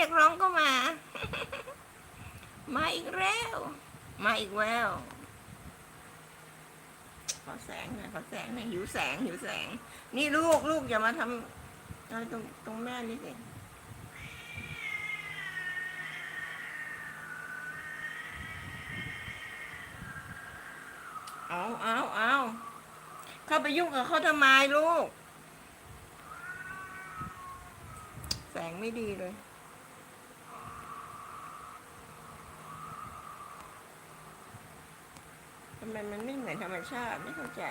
รียกร้องก็มา มาอีกแล้ว มาอีกแล้ว ขอแสงหน่อยขอแสงหน่อยหิวแสงหิวแสง นี่ลูกลูกอย่ามาทำอะไรตรงตรงแม่นี่สิเอาเอาเอาเข้าไปยุ่งกับเขาทำไมลูก แสงไม่ดีเลย ทำไมมันไม่เหมือนธรรมชาติไม่เข้าใจ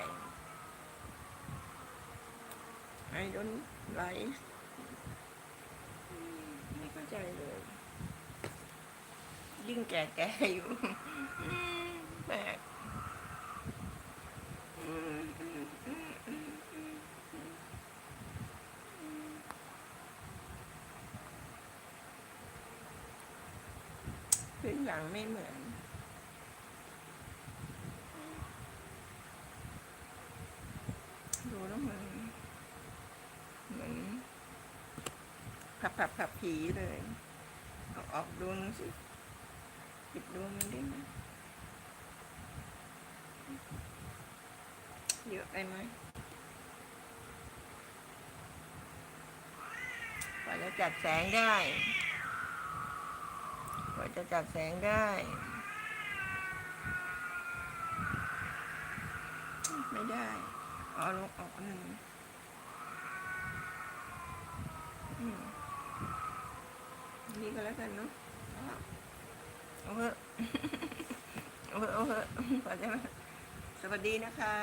I don't like ไม่เข้าใจเลย ยิ่งแก่ๆอยู่แปลกพื้นหลังไม่เหมือน ดูแล้วเหมือนเหมือน ขับขับขับผีเลย เอาออกดวงสิปิดดวงมันได้ไหมเยอะไปไหมกว่าจะจัดแสงได้กว่าจะจัดแสงได้ ไม่ได้เอาลงออกหนึ่ง นี่ก็แล้วกันเนาะเอาเถอะเอาเถอะเอาเถอะขอจะมาสวัสดีนะคะ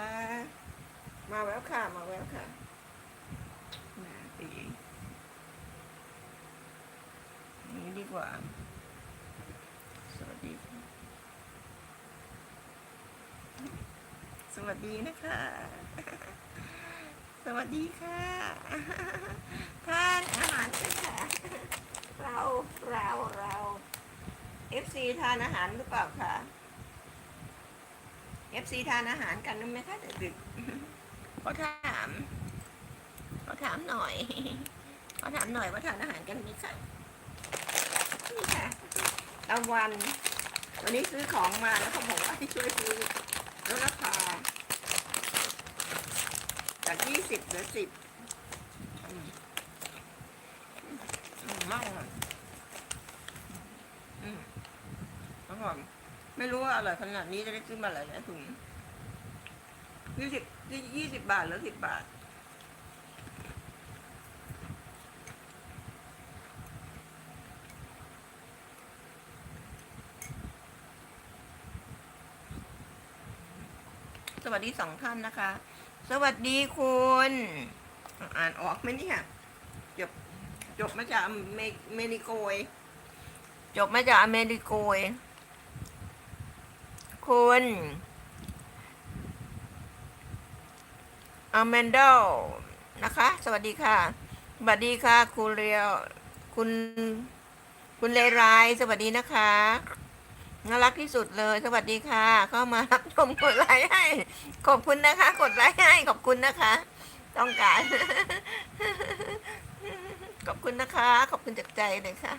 มาแล้วค่ะ มาแล้วค่ะมาตีนี้ดีกว่า สวัสดี สวัสดีนะคะ สวัสดีค่ะ ทานอาหารกันค่ะ เราเราเรา FC ทานอาหารหรือเปล่าคะ FC ทานอาหารกันหรือไหมคะดึกๆขอถามขอถามหน่อยขอถามหน่อยว่าทานอาหารกันไหมคะนี่ค่ะตะวัน วันนี้ซื้อของมาแล้วเขาบอกว่าให้ช่วยซื้อลดราคาจากยี่สิบเหลือสิบมากเลยอืมอร่อย ไม่รู้ว่าอร่อยขนาดนี้จะได้ซื้อมาหลายหลายถุงยี่สิบยี่สิบบาทหรือสิบบาท สวัสดีสองท่านนะคะ สวัสดีคุณ อ่านออกไหมเนี่ยจบจบมาจากอเมเมริโกย จบมาจากอเมริโกย คุณอแมนเดลนะคะ สวัสดีค่ะ สวัสดีค่ะ คุณเรียว คุณ คุณเลไรายสวัสดีนะคะ น่ารักที่สุดเลย สวัสดีค่ะ เข้ามารับชมกดไลค์ให้ ขอบคุณนะคะ กดไลค์ให้ ขอบคุณนะคะ ต้องการ ขอบคุณนะคะ ขอบคุณจากใจเลยค่ะ